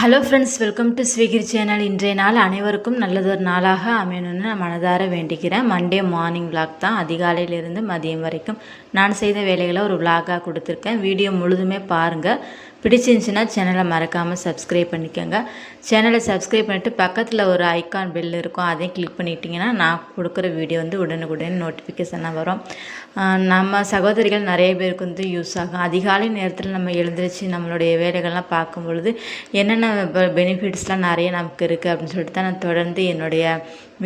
Hello friends welcome to ஸ்வீகிரி channel இன்றைய நாள் அனைவருக்கும் நல்லதொரு நாளாக அமையணும்னு நான் மனதார வேண்டிக்கிறேன். மண்டே மார்னிங் விளாக் தான் அதிகாலையிலிருந்து மதியம் வரைக்கும். நான் செய்த வேலைகளை ஒரு விளாகாக கொடுத்துருக்கேன். வீடியோ முழுதுமே பாருங்கள் பிடிச்சிருந்துச்சின்னா சேனலை மறக்காமல் சப்ஸ்கிரைப் பண்ணிக்கோங்க. சேனலை சப்ஸ்கிரைப் பண்ணிவிட்டு பக்கத்தில் ஒரு ஐக்கான் பெல் இருக்கும் அதையும் கிளிக் பண்ணிட்டீங்கன்னா நான் கொடுக்குற வீடியோ வந்து உடனுக்குடன் நோட்டிஃபிகேஷனாக வரும். நம்ம சகோதரிகள் நிறைய பேருக்கு வந்து யூஸ் ஆகும். அதிகாலை நேரத்தில் நம்ம எழுந்திரிச்சு நம்மளுடைய வேலைகள்லாம் பார்க்கும் பொழுது என்னென்ன பெனிஃபிட்ஸ்லாம் நிறைய நமக்கு இருக்குது அப்படின்னு சொல்லிட்டு தான் நான் தொடர்ந்து என்னுடைய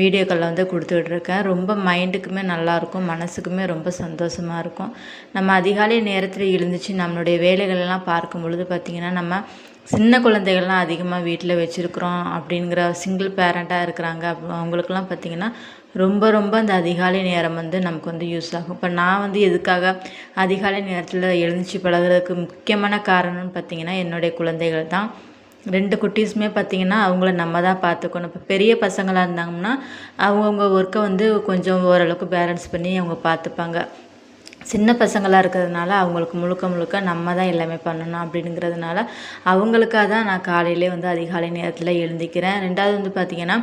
வீடியோக்களில் வந்து கொடுத்துட்ருக்கேன். ரொம்ப மைண்டுக்குமே நல்லாயிருக்கும் மனசுக்குமே ரொம்ப சந்தோஷமாக இருக்கும். நம்ம அதிகாலை நேரத்தில் எழுந்துச்சு நம்மளுடைய வேலைகளெல்லாம் பார்க்கும் பொழுது பார்த்திங்கன்னா நம்ம சின்ன குழந்தைகள்லாம் அதிகமாக வீட்டில் வச்சுருக்குறோம் அப்படிங்கிற சிங்கிள் பேரண்ட்டாக இருக்கிறாங்க. அப்ப அவங்களுக்கெல்லாம் பார்த்திங்கன்னா ரொம்ப ரொம்ப அந்த அதிகாலை நேரம் வந்து நமக்கு வந்து யூஸ் ஆகும். இப்போ நான் வந்து எதுக்காக அதிகாலை நேரத்தில் எழுந்துச்சு பழகுறதுக்கு முக்கியமான காரணம்னு பார்த்திங்கன்னா என்னுடைய குழந்தைகள் தான் ரெண்டு குட்டீஸுமே பார்த்திங்கன்னா அவங்கள நம்ம தான் பார்த்துக்கணும். இப்போ பெரிய பசங்களாக இருந்தாங்கன்னா அவங்கவுங்க ஒர்க்கை வந்து கொஞ்சம் ஓரளவுக்கு பேலன்ஸ் பண்ணி அவங்க பார்த்துப்பாங்க. சின்ன பசங்களாக இருக்கிறதுனால அவங்களுக்கு முழுக்க முழுக்க நம்ம தான் எல்லாமே பண்ணணும் அப்படிங்கிறதுனால அவங்களுக்காக தான் நான் காலையிலே வந்து அதிகாலை நேரத்தில் எழுந்திக்கிறேன். ரெண்டாவது வந்து பார்த்திங்கன்னா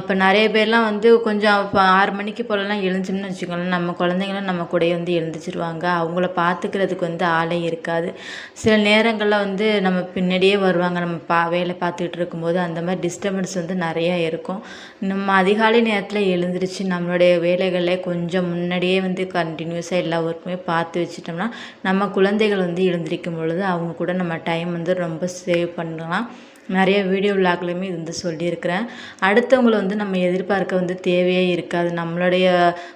இப்போ நிறைய பேர்லாம் வந்து கொஞ்சம் இப்போ ஆறு மணிக்கு போலலாம் எழுந்துச்சோம்னு வச்சுக்கோங்களேன். நம்ம குழந்தைங்களும் நம்ம கூடயே வந்து எழுந்திரிச்சிருவாங்க. அவங்கள பார்த்துக்கிறதுக்கு வந்து ஆளே இருக்காது. சில நேரங்களில் வந்து நம்ம பின்னாடியே வருவாங்க. நம்ம பா வேலை பார்த்துக்கிட்டு இருக்கும்போது அந்த மாதிரி டிஸ்டர்பன்ஸ் வந்து நிறையா இருக்கும். நம்ம அதிகாலை நேரத்தில் எழுந்திரிச்சு நம்மளுடைய வேலைகளை கொஞ்சம் முன்னாடியே வந்து கண்டினியூஸாக எல்லா ஒர்க்குமே பார்த்து வச்சிட்டோம்னா நம்ம குழந்தைகள் வந்து எழுந்திரிக்கும் பொழுது அவங்க கூட நம்ம டைம் வந்து ரொம்ப சேவ் பண்ணலாம். நிறைய வீடியோ விளாக்லையுமே இது வந்து சொல்லியிருக்கிறேன். அடுத்தவங்களை வந்து நம்ம எதிர்பார்க்க வந்து தேவையே இருக்காது. நம்மளுடைய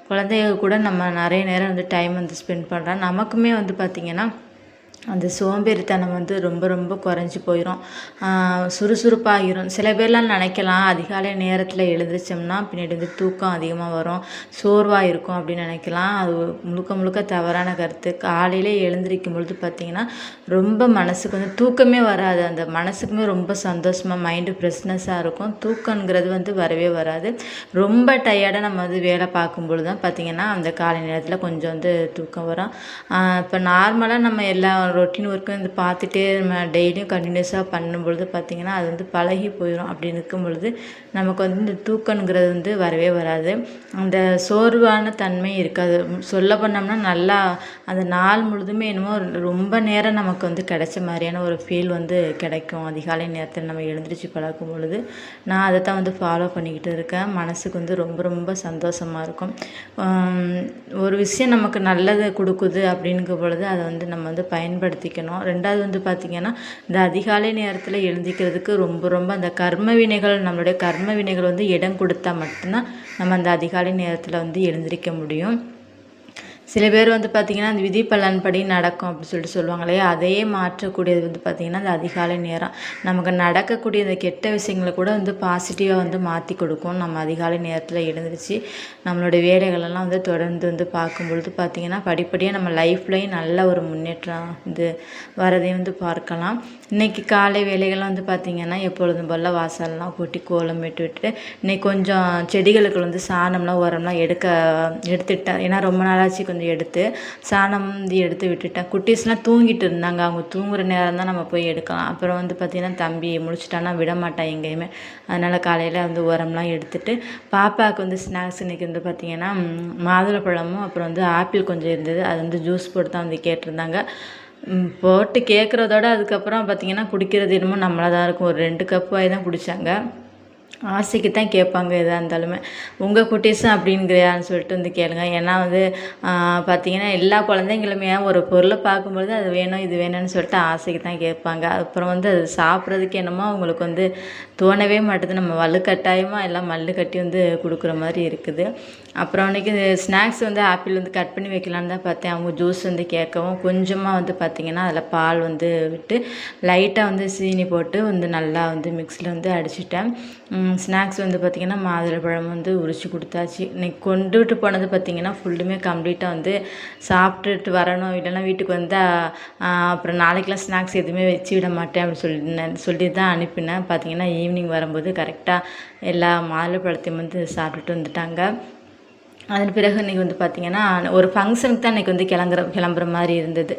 குழந்தைங்க கூட நம்ம நிறைய நேரம் வந்து டைம் வந்து ஸ்பெண்ட் பண்ணுறோம் நமக்குமே வந்து பார்த்திங்கன்னா அந்த சோம்பேறித்தனம் வந்து ரொம்ப ரொம்ப குறைஞ்சி போயிடும் சுறுசுறுப்பாகிரும். சில பேர்லாம் நினைக்கலாம் அதிகாலை நேரத்தில் எழுந்திரிச்சோம்னா பின்னாடி வந்து தூக்கம் அதிகமாக வரும் சோர்வாக இருக்கும் அப்படின்னு நினைக்கலாம். அது முழுக்க முழுக்க தவறான கருத்து. காலையில் எழுந்திரிக்கும் பொழுது பார்த்திங்கன்னா ரொம்ப மனசுக்கு வந்து தூக்கமே வராது. அந்த மனசுக்குமே ரொம்ப சந்தோஷமாக மைண்டு ஃப்ரெஷ்னஸாக இருக்கும். தூக்கங்கிறது வந்து வரவே வராது. ரொம்ப டயர்டாக நம்ம வந்து வேலை பார்க்கும் பொழுது தான் பார்த்திங்கன்னா அந்த காலை நேரத்தில் கொஞ்சம் வந்து தூக்கம் வரும். இப்போ நார்மலாக நம்ம எல்லா ரொட்டீன் ஒர்க்கும் வந்து பார்த்துட்டே நம்ம டெய்லியும் கண்டினியூஸாக பண்ணும் பொழுது பார்த்திங்கன்னா அது வந்து பழகி போயிடும் அப்படி இருக்கும் பொழுது நமக்கு வந்து இந்த தூக்கங்கிறது வந்து வரவே வராது. அந்த சோர்வான தன்மை இருக்காது. சொல்ல பண்ணோம்னா நல்லா அந்த நாள் முழுதுமே என்னமோ ரொம்ப நேரம் நமக்கு வந்து கிடைச்ச மாதிரியான ஒரு ஃபீல் வந்து கிடைக்கும். அதிகாலை நேரத்தில் நம்ம எழுந்திரிச்சு பழகும் பொழுது நான் அதை தான் வந்து ஃபாலோ பண்ணிக்கிட்டு இருக்கேன். மனசுக்கு வந்து ரொம்ப ரொம்ப சந்தோஷமாக இருக்கும். ஒரு விஷயம் நமக்கு நல்லது கொடுக்குது அப்படிங்கும் பொழுது அதை வந்து நம்ம வந்து பயன்படுத்திக்கணும். ரெண்டாவது வந்து பார்த்திங்கன்னா இந்த அதிகாலை நேரத்தில் எழுந்திக்கிறதுக்கு ரொம்ப ரொம்ப அந்த கர்ம வினைகள் நம்மளுடைய கர்ம வினைகள் வந்து இடம் கொடுத்தா மட்டும்தான் நம்ம அந்த அதிகாலை நேரத்தில் வந்து எழுந்திரிக்க முடியும். சில பேர் வந்து பார்த்திங்கன்னா அந்த விதி பலன்படி நடக்கும் அப்படின்னு சொல்லிட்டு சொல்லுவாங்க இல்லையா? அதையே மாற்றக்கூடியது வந்து பார்த்திங்கன்னா அந்த அதிகாலை நேரம். நமக்கு நடக்கக்கூடிய இந்த கெட்ட விஷயங்களை கூட வந்து பாசிட்டிவாக வந்து மாற்றி கொடுக்கும். நம்ம அதிகாலை நேரத்தில் எழுந்திரிச்சு நம்மளுடைய வேலைகளெல்லாம் வந்து தொடர்ந்து வந்து பார்க்கும் பொழுது பார்த்திங்கன்னா படிப்படியாக நம்ம லைஃப்லேயும் நல்ல ஒரு முன்னேற்றம் வந்து வரதையும் வந்து பார்க்கலாம். இன்றைக்கி காலை வேலைகள்லாம் வந்து பார்த்திங்கன்னா எப்பொழுதும் போல் வாசல்லாம் கூட்டி கோலம் விட்டு விட்டுட்டு இன்னைக்கு கொஞ்சம் செடிகளுக்கு வந்து சாணம்லாம் உரம்லாம் எடுக்க எடுத்துட்டேன் ஏன்னா ரொம்ப நாளாச்சு கொஞ்சம் எடுத்து சாணம் வந்து எடுத்து விட்டுட்டேன். குட்டீஸ்லாம் தூங்கிட்டு இருந்தாங்க. அவங்க தூங்குகிற நேரம் தான் நம்ம போய் எடுக்கலாம். அப்புறம் வந்து பார்த்திங்கன்னா தம்பி முடிச்சிட்டானா விட மாட்டான் எங்கேயுமே. அதனால் காலையில் வந்து உரம்லாம் எடுத்துட்டு பாப்பாவுக்கு வந்து ஸ்நாக்ஸ் இன்றைக்கி வந்து பார்த்திங்கன்னா மாதுளப்பழமும் அப்புறம் வந்து ஆப்பிள் கொஞ்சம் இருந்தது. அது வந்து ஜூஸ் போட்டு தான் வந்து கேட்டிருந்தாங்க. போட்டு கேட்குறதோட அதுக்கப்புறம் பார்த்திங்கன்னா குடிக்கிறது என்னமோ நம்மளாக தான் இருக்கும். ஒரு ரெண்டு கப் ஆகி தான் குடித்தாங்க ஆசைக்கு தான் கேட்பாங்க எதாக இருந்தாலுமே. உங்கள் குட்டீஸும் அப்படிங்கிறியான்னு சொல்லிட்டு வந்து கேளுங்க. ஏன்னா வந்து பார்த்தீங்கன்னா எல்லா குழந்தைங்களுமே ஒரு பொருளை பார்க்கும்பொழுது அது வேணும் இது வேணும்னு சொல்லிட்டு ஆசைக்கு தான் கேட்பாங்க. அப்புறம் வந்து அது சாப்பிட்றதுக்கு என்னமோ அவங்களுக்கு வந்து தோணவே மாட்டுது. நம்ம வலுக்கட்டாயமாக எல்லாம் மல்லு கட்டி வந்து கொடுக்குற மாதிரி இருக்குது. அப்புறம் அன்றைக்கி ஸ்நாக்ஸ் வந்து ஆப்பிள் வந்து கட் பண்ணி வைக்கலான்னு தான் பார்த்தேன். அவங்க ஜூஸ் வந்து கேட்கவும் கொஞ்சமாக வந்து பார்த்திங்கன்னா அதில் பால் வந்து விட்டு லைட்டாக வந்து சீனி போட்டு வந்து நல்லா வந்து மிக்ஸியில் வந்து அடிச்சிட்டேன். ஸ்நாக்ஸ் வந்து பார்த்திங்கன்னா மாதுளப்பழம் வந்து உரிச்சு கொடுத்தாச்சு. இன்னைக்கு கொண்டுட்டு போனது பார்த்திங்கன்னா ஃபுல்லுமே கம்ப்ளீட்டாக வந்து சாப்பிட்டுட்டு வரணும். இல்லைன்னா வீட்டுக்கு வந்தால் அப்புறம் நாளைக்கெலாம் ஸ்நாக்ஸ் எதுவுமே வச்சு விட மாட்டேன் அப்படின்னு சொல்லி சொல்லி தான் அனுப்பினேன். பார்த்திங்கன்னா ஈவினிங் வரும்போது கரெக்டாக எல்லா மாதுளப்பழத்தையும் வந்து சாப்பிட்டுட்டு வந்துட்டாங்க. அதன் பிறகு இன்றைக்கி வந்து பார்த்திங்கன்னா ஒரு ஃபங்க்ஷனுக்கு தான் இன்றைக்கி வந்து கிளம்புற கிளம்புற மாதிரி இருந்தது.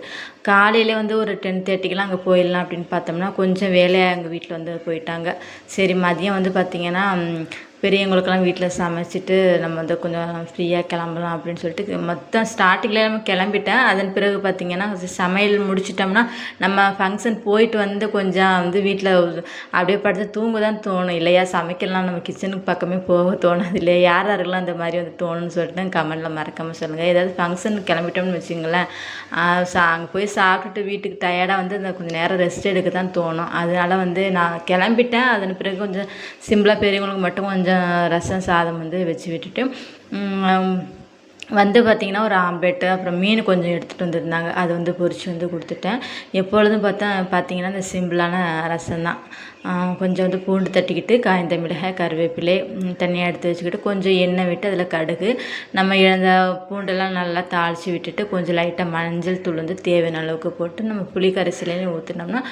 காலையில் வந்து ஒரு டென் தேர்ட்டிக்கெலாம் அங்கே போயிடலாம் அப்படின்னு பார்த்தோம்னா கொஞ்சம் வேலையாக எங்கள் வீட்டில் வந்து போயிட்டாங்க. சரி மதியம் வந்து பார்த்திங்கன்னா பெரியவங்களுக்கெல்லாம் வீட்டில் சமைச்சிட்டு நம்ம வந்து கொஞ்சம் ஃப்ரீயாக கிளம்பலாம் அப்படின்னு சொல்லிட்டு மொத்தம் ஸ்டார்டிங்கில் நம்ம கிளம்பிட்டேன். அதன் பிறகு பார்த்திங்கன்னா சமையல் முடிச்சிட்டோம்னா நம்ம ஃபங்க்ஷன் போயிட்டு வந்து கொஞ்சம் வந்து வீட்டில் அப்படியே படுத்து தூங்க தான் தோணும். இல்லையா சமைக்கலாம் நம்ம கிச்சனுக்கு பக்கமே போக தோணாது இல்லையா? யார் யாருக்கெல்லாம் அந்த மாதிரி வந்து தோணும்னு சொல்லிட்டு கமெண்டில் மறக்காமல் சொல்லுங்கள் ஏதாவது ஃபங்க்ஷனுக்கு கிளம்பிட்டோம்னு வச்சுங்களேன் அங்கே போய் சாப்பிட்டுட்டு வீட்டுக்கு டயர்டாக வந்து அந்த கொஞ்சம் நேரம் ரெஸ்ட் எடுக்க தான் தோணும். அதனால் வந்து நான் கிளம்பிட்டேன். அதன் பிறகு கொஞ்சம் சிம்பிளாக பெரியவங்களுக்கு மட்டும் கொஞ்சம் கொஞ்சம் ரசம் சாதம் வந்து வச்சு விட்டுட்டு வந்து பார்த்திங்கன்னா ஒரு ஆம்லெட்டு அப்புறம் மீன் கொஞ்சம் எடுத்துகிட்டு வந்திருந்தாங்க. அது வந்து பொரித்து வந்து கொடுத்துட்டேன். எப்பொழுதும் பார்த்தா பார்த்திங்கன்னா இந்த சிம்பிளான ரசம் தான். கொஞ்சம் வந்து பூண்டு தட்டிக்கிட்டு காய்ந்த மிளகாய் கருவேப்பிலை தனியாக எடுத்து வச்சுக்கிட்டு கொஞ்சம் எண்ணெய் விட்டு அதில் கடுகு நம்ம இழந்த பூண்டெல்லாம் நல்லா தாளித்து விட்டுட்டு கொஞ்சம் லைட்டாக மஞ்சள் தூள் வந்து தேவையான அளவுக்கு போட்டு நம்ம புளி கரைசலையும் ஊற்றினோம்னா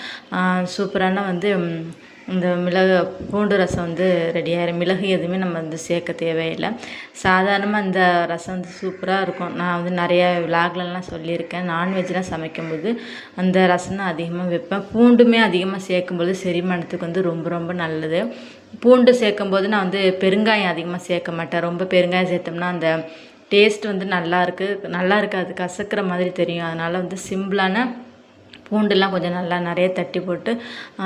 சூப்பரான வந்து இந்த மிளகு பூண்டு ரசம் வந்து ரெடி ஆயிரும். மிளகு எதுவுமே நம்ம வந்து சேர்க்க தேவையில்லை. சாதாரணமாக இந்த ரசம் வந்து சூப்பராக இருக்கும். நான் வந்து நிறைய விலாக்லலாம் சொல்லியிருக்கேன். நான்வெஜ்லாம் சமைக்கும்போது அந்த ரசம் தான் அதிகமாக வைப்பேன். பூண்டுமே அதிகமாக சேர்க்கும்போது செரிமானத்துக்கு வந்து ரொம்ப ரொம்ப நல்லது. பூண்டு சேர்க்கும்போது நான் வந்து பெருங்காயம் அதிகமாக சேர்க்க மாட்டேன். ரொம்ப பெருங்காயம் சேர்த்தோம்னா அந்த டேஸ்ட் வந்து நல்லா இருக்குது நல்லா இருக்காது. கசக்கிற மாதிரி தெரியும். அதனால் வந்து சிம்பிளான பூண்டுலாம் கொஞ்சம் நல்லா நிறைய தட்டி போட்டு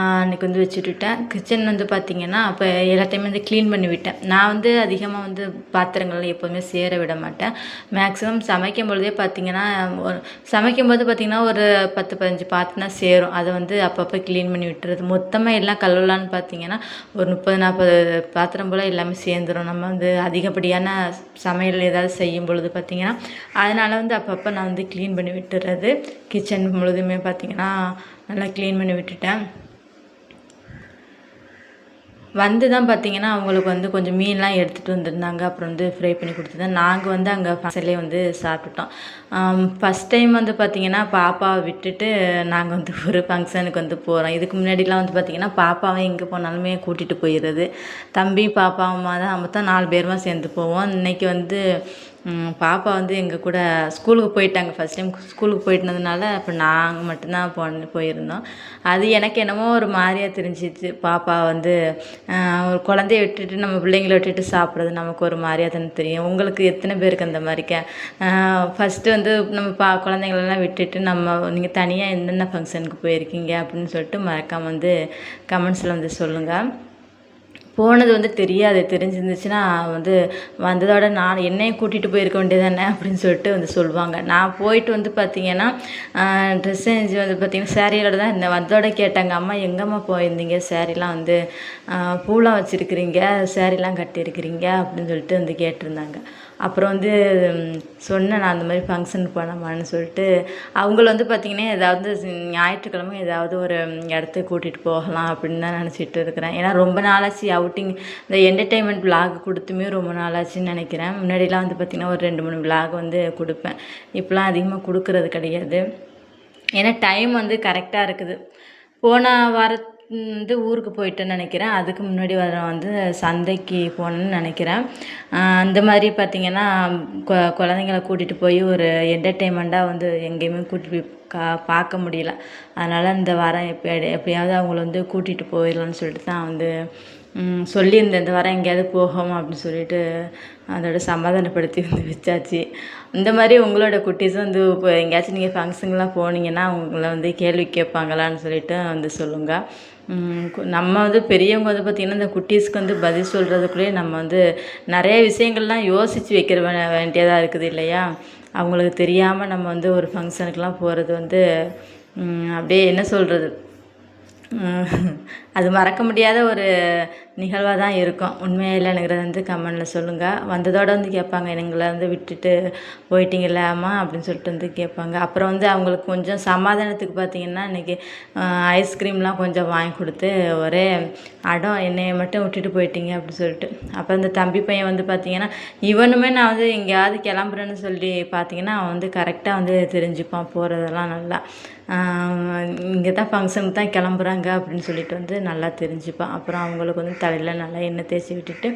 அன்றைக்கி வந்து வச்சுட்டுட்டேன். கிச்சன் வந்து பார்த்திங்கன்னா அப்போ எல்லாத்தையுமே வந்து க்ளீன் பண்ணி விட்டேன். நான் வந்து அதிகமாக வந்து பாத்திரங்கள் எப்போதுமே சேர விட மாட்டேன். மேக்ஸிமம் சமைக்கும் பொழுதே பார்த்திங்கன்னா சமைக்கும் போது பார்த்திங்கன்னா ஒரு பத்து பதினஞ்சு பாத்திரம் சேரும். அதை வந்து அப்பப்போ க்ளீன் பண்ணி விட்டுறது. மொத்தமாக எல்லாம் கழுவலான்னு பார்த்திங்கன்னா ஒரு முப்பது நாற்பது பாத்திரம் போல் எல்லாமே சேர்ந்துடும் நம்ம வந்து அதிகப்படியான சமையல் ஏதாவது செய்யும் பொழுது பார்த்திங்கன்னா அதனால் வந்து அப்பப்போ நான் வந்து க்ளீன் பண்ணி விட்டுறது. கிச்சன் முழுதுமே பார்த்திங்கன்னா பார்த்தீங்கன்னா நல்லா க்ளீன் பண்ணி விட்டுட்டேன். வந்து தான் பார்த்தீங்கன்னா அவங்களுக்கு வந்து கொஞ்சம் மீன்லாம் எடுத்துகிட்டு வந்திருந்தாங்க. அப்புறம் வந்து ஃப்ரை பண்ணி கொடுத்துருந்தேன் நாங்கள் வந்து அங்கே ஃபங்க்ஷன்லேயே வந்து சாப்பிட்டுட்டோம். ஃபஸ்ட் டைம் வந்து பார்த்திங்கன்னா பாப்பாவை விட்டுட்டு நாங்கள் வந்து ஒரு ஃபங்க்ஷனுக்கு வந்து போகிறோம் இதுக்கு முன்னாடிலாம் வந்து பார்த்திங்கன்னா பாப்பாவை எங்கே போனாலுமே கூட்டிகிட்டு போயிடுறது தம்பி பாப்பா அம்மா தான். நம்ம தான் நாலு பேருமா சேர்ந்து போவோம். இன்றைக்கி வந்து பாப்பா வந்து எங்கள் கூட ஸ்கூலுக்கு போயிட்டாங்க. ஃபஸ்ட் டைம் ஸ்கூலுக்கு போயிட்டதுனால அப்போ நாங்கள் மட்டும்தான் போ போயிருந்தோம். அது எனக்கு என்னமோ ஒரு மாதிரியாக தெரிஞ்சிச்சு. பாப்பா வந்து ஒரு குழந்தைய விட்டுட்டு நம்ம பிள்ளைங்கள விட்டுட்டு சாப்பிட்றது நமக்கு ஒரு மாதிரியாக தானே தெரியும். உங்களுக்கு எத்தனை பேருக்கு அந்த மாதிரிக்க ஃபஸ்ட்டு வந்து நம்ம பா குழந்தைங்களெல்லாம் விட்டுட்டு நம்ம நீங்கள் தனியாக என்னென்ன ஃபங்க்ஷனுக்கு போயிருக்கீங்க அப்படின்னு சொல்லிட்டு மறக்காமல் வந்து கமெண்ட்ஸில் வந்து சொல்லுங்கள் போனது வந்து தெரியாது. தெரிஞ்சிருந்துச்சுன்னா வந்து வந்ததோட நான் என்னையும் கூட்டிகிட்டு போயிருக்க வேண்டியதானே அப்படின்னு சொல்லிட்டு வந்து சொல்லுவாங்க. நான் போயிட்டு வந்து பார்த்தீங்கன்னா ட்ரெஸ் செஞ்சு வந்து பார்த்திங்கன்னா சேரீயோட தான் இந்த வந்ததோட கேட்டாங்க அம்மா எங்கம்மா போயிருந்தீங்க? சேரீலாம் வந்து பூலாம் வச்சுருக்கிறீங்க சேரீலாம் கட்டியிருக்கிறீங்க? அப்படின்னு சொல்லிட்டு வந்து கேட்டிருந்தாங்க. அப்புறம் வந்து சொன்னேன் நான் அந்த மாதிரி ஃபங்க்ஷன் போனோமான்னு சொல்லிட்டு. அவங்கள வந்து பார்த்திங்கன்னா ஏதாவது ஞாயிற்றுக்கிழமை ஏதாவது ஒரு இடத்துக்கு கூட்டிகிட்டு போகலாம் அப்படின்னு தான் நினச்சிட்டு இருக்கிறேன். ஏன்னா ரொம்ப நாளாச்சு அவுட்டிங் இந்த என்டர்டெயின்மெண்ட் விளாக் கொடுத்துமே ரொம்ப நாளாச்சுன்னு நினைக்கிறேன். முன்னாடிலாம் வந்து பார்த்திங்கன்னா ஒரு ரெண்டு மூணு விளாக் வந்து கொடுப்பேன். இப்போலாம் அதிகமாக கொடுக்கறது கிடையாது. ஏன்னா டைம் வந்து கரெக்டாக இருக்குது. போன வாரத் வந்து ஊருக்கு போயிட்டேன்னு நினைக்கிறேன். அதுக்கு முன்னாடி வர வந்து சந்தைக்கு போனேன்னு நினைக்கிறேன். அந்த மாதிரி பார்த்திங்கன்னா கொ குழந்தைங்கள கூட்டிகிட்டு போய் ஒரு என்டர்டெயின்மெண்ட்டாக வந்து எங்கேயுமே கூட்டிகிட்டு போய் கா பார்க்க முடியல. அதனால் இந்த வாரம் எப்போ எப்படியாவது அவங்கள வந்து கூட்டிகிட்டு போயிடலான்னு சொல்லிட்டு தான் வந்து சொல்லியிருந்தேன். இந்த வாரம் எங்கேயாவது போகும் அப்படின்னு சொல்லிட்டு அதோட சமாதானப்படுத்தி வந்து வச்சாச்சு. இந்த மாதிரி உங்களோட குட்டீஸ் வந்து இப்போ எங்கேயாச்சும் நீங்கள் ஃபங்க்ஷன்லாம் போனீங்கன்னா அவங்கள வந்து கேள்வி கேட்பாங்களான்னு சொல்லிட்டு வந்து சொல்லுங்கள் நம்ம வந்து பெரியவங்க வந்து பார்த்திங்கன்னா இந்த குட்டீஸ்க்கு வந்து பதில் சொல்கிறதுக்குள்ளேயே நம்ம வந்து நிறைய விஷயங்கள்லாம் யோசித்து வைக்கிற வேண்டியதாக இருக்குது இல்லையா? அவங்களுக்கு தெரியாமல் நம்ம வந்து ஒரு ஃபங்க்ஷனுக்கெலாம் போகிறது வந்து அப்படியே என்ன சொல்கிறது அது மறக்க முடியாத ஒரு நிகழ்வாக தான் இருக்கும். உண்மையாக இல்லைனுங்கிறத வந்து கமெண்டில் சொல்லுங்கள் வந்ததோடு வந்து கேட்பாங்க எங்களை வந்து விட்டுட்டு போயிட்டீங்கல்ல அம்மா? அப்படின்னு சொல்லிட்டு வந்து கேட்பாங்க. அப்புறம் வந்து அவங்களுக்கு கொஞ்சம் சமாதானத்துக்கு பார்த்தீங்கன்னா இன்றைக்கி ஐஸ்கிரீம்லாம் கொஞ்சம் வாங்கி கொடுத்து ஒரே அடம் என்னையை மட்டும் விட்டுட்டு போயிட்டீங்க அப்படின்னு சொல்லிட்டு. அப்புறம் இந்த தம்பி பையன் வந்து பார்த்திங்கன்னா இவனுமே நான் வந்து எங்கேயாவது கிளம்புறேன்னு சொல்லி பார்த்தீங்கன்னா அவன் வந்து கரெக்டாக வந்து தெரிஞ்சுப்பான் போகிறதெல்லாம் நல்லா. இங்கே தான் ஃபங்க்ஷனுக்கு தான் கிளம்புறாங்க அப்படின்னு சொல்லிட்டு வந்து நல்லா தெரிஞ்சுப்பான் அப்புறம் அவங்களுக்கு வந்து தலையில் நல்லா எண்ணெய் தேய்ச்சி விட்டுட்டு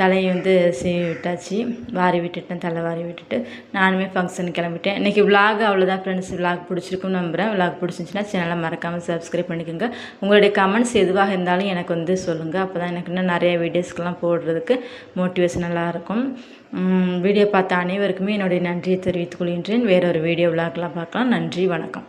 தலையை வந்து சீவி விட்டாச்சு. வாரி விட்டுட்டேன் தலை வாரி விட்டுட்டு. நானுமே ஃபங்க்ஷன் கிளம்பிட்டேன். இன்றைக்கி விலாக் அவ்வளோதான் ஃப்ரெண்ட்ஸ் விலாக் பிடிச்சிருக்குன்னு நம்புகிறேன் விலாக் பிடிச்சிருந்துச்சின்னா சேனலை மறக்காமல் சப்ஸ்கிரைப் பண்ணிக்கோங்க. உங்களுடைய கமெண்ட்ஸ் எதுவாக இருந்தாலும் எனக்கு வந்து சொல்லுங்கள் அப்போ தான் எனக்கு இன்னும் நிறைய வீடியோஸ்க்கெலாம் போடுறதுக்கு மோட்டிவேஷனலாக இருக்கும். வீடியோ பார்த்த அனைவருக்குமே என்னுடைய நன்றியை தெரிவித்துக் கொள்கின்றேன். வேறொரு வீடியோ விலாக்லாம் பார்க்கலாம். நன்றி வணக்கம்.